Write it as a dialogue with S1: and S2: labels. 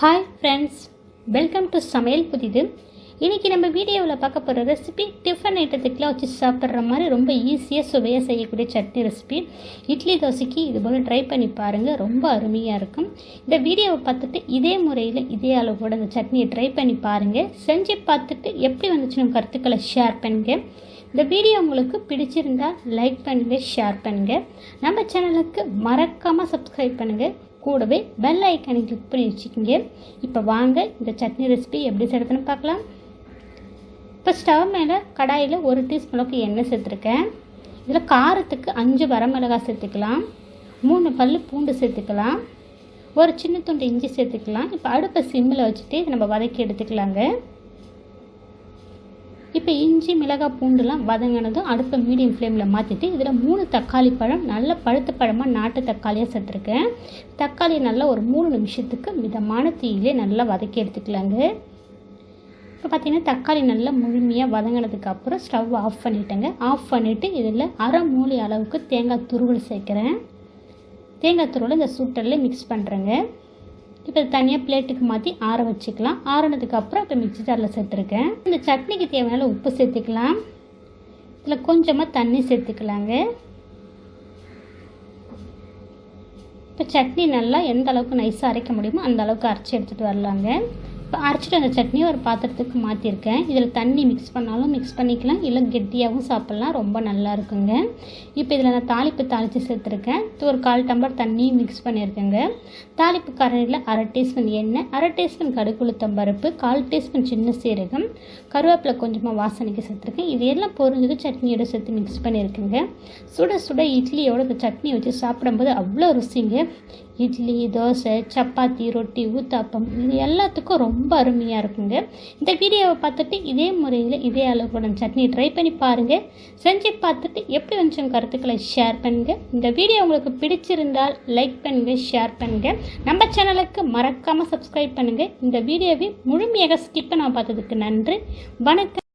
S1: Hi friends welcome to சமையல் புதிது. இன்றைக்கி நம்ம வீடியோவில் பார்க்க போகிற ரெசிபி டிஃபன் ஐட்டத்துக்குலாம் வச்சு சாப்பிட்ற மாதிரி ரொம்ப ஈஸியாக சுவையாக செய்யக்கூடிய சட்னி ரெசிபி இட்லி தோசைக்கு இது போல் ட்ரை பண்ணி பாருங்கள் ரொம்ப அருமையாக இருக்கும். இந்த வீடியோவை பார்த்துட்டு இதே முறையில் இதே அளவோட அந்த சட்னியை ட்ரை பண்ணி பாருங்கள் செஞ்சு பார்த்துட்டு எப்படி வந்துச்சுன்னு கருத்துக்களை ஷேர் பண்ணுங்கள் இந்த வீடியோ உங்களுக்கு பிடிச்சிருந்தா லைக் பண்ணுங்கள் ஷேர் பண்ணுங்கள் நம்ம சேனலுக்கு மறக்காமல் சப்ஸ்கிரைப் பண்ணுங்கள் கூடவே பெல் ஐக்கனை கிளிக் பண்ணி வச்சுக்கோங்க. இப்போ வாங்க இந்த சட்னி ரெசிபி எப்படி செய்யறதுன்னு பார்க்கலாம். இப்போ ஸ்டவ் மேலே கடாயில் ஒரு டீஸ்பூன் அளவுக்கு எண்ணெய் சேர்த்துருக்கேன். இதில் காரத்துக்கு அஞ்சு வரமிளகாய் சேர்த்துக்கலாம். மூணு பல் பூண்டு சேர்த்துக்கலாம். ஒரு சின்ன துண்டு இஞ்சி சேர்த்துக்கலாம். இப்போ அடுப்பை சிம்மில் வச்சுட்டு இதை நம்ம வதக்கி எடுத்துக்கலாங்க. இப்போ இஞ்சி மிளகாய் பூண்டுலாம் வதங்கினதும் அடுப்பை மீடியம் ஃப்ளேமில் மாற்றிட்டு இதில் மூணு தக்காளி பழம் நல்ல பழுத்த பழமாக நாட்டு தக்காளியாக சேர்த்துருக்கேன். தக்காளி நல்லா ஒரு மூணு நிமிஷத்துக்கு மிதமான தீயிலே நல்லா வதக்கி எடுத்துக்கலாங்க. இப்போ பார்த்தீங்கன்னா தக்காளி நல்லா முழுமையாக வதங்கினதுக்கு அப்புறம் ஸ்டவ் ஆஃப் பண்ணிட்டேங்க. ஆஃப் பண்ணிவிட்டு இதில் அரை மூலி அளவுக்கு தேங்காய் துருவல் சேர்க்குறேன். தேங்காய் துருவலை இந்த சூட்டரில் மிக்ஸ் பண்ணுறேங்க இப்போ தனியாக பிளேட்டுக்கு மாற்றி ஆற வச்சுக்கலாம். ஆறினதுக்கப்புறம் இப்போ மிக்சி ஜாரில் சேர்த்துருக்கேன். இந்த சட்னிக்கு தேவையான உப்பு சேர்த்துக்கலாம். இதில் கொஞ்சமாக தண்ணி சேர்த்துக்கலாங்க. இப்போ சட்னி நல்லா எந்த அளவுக்கு நைஸாக அரைக்க முடியுமோ அந்த அளவுக்கு அரைச்சி எடுத்துகிட்டு வரலாங்க. இப்போ அரைச்சிட்டு அந்த சட்னியை ஒரு பாத்திரத்துக்கு மாற்றிருக்கேன் இதில் தண்ணி மிக்ஸ் பண்ணாலும் மிக்ஸ் பண்ணிக்கலாம். இல்லை கெட்டியாகவும் சாப்பிட்லாம். ரொம்ப நல்லா இருக்குங்க. இப்போ இதில் நான் தாளிப்பு தாளித்து சேர்த்துருக்கேன். ஒரு கால் டம்ளர் தண்ணியும் மிக்ஸ் பண்ணியிருக்கேங்க. தாளிப்பு கரண்டியில் அரை டீஸ்பூன் எண்ணெய் அரை டீஸ்பூன் கடுகுளுத்தம் பருப்பு கால் டீஸ்பூன் சின்ன சீரகம் கருவேப்பிலை கொஞ்சமாக வாசனைக்கு சேர்த்துருக்கேன். இது எல்லாம் பொரிஞ்சது சட்னியோட சேர்த்து மிக்ஸ் பண்ணியிருக்கேங்க. சுட சுட இட்லியோட இந்த சட்னி வச்சு சாப்பிடும்போது அவ்வளோ ருசிங்க. இட்லி தோசை சப்பாத்தி ரொட்டி ஊத்தாப்பம் இது எல்லாத்துக்கும் ரொம்ப ரொம்ப அருமையாக இருக்குங்க. இந்த வீடியோவை பார்த்துட்டு இதே முறையில் இதே அளவுக்கு சட்னி ட்ரை பண்ணி பாருங்கள் செஞ்சு பார்த்துட்டு எப்படி வந்துச்சு கருத்துக்களை ஷேர் பண்ணுங்கள் இந்த வீடியோ உங்களுக்கு பிடிச்சிருந்தால் லைக் பண்ணுங்கள் ஷேர் பண்ணுங்கள் நம்ம சேனலுக்கு மறக்காமல் சப்ஸ்கிரைப் பண்ணுங்கள் இந்த வீடியோவை முழுமையாக ஸ்கிப் நான் பார்த்ததுக்கு நன்றி. வணக்கம்.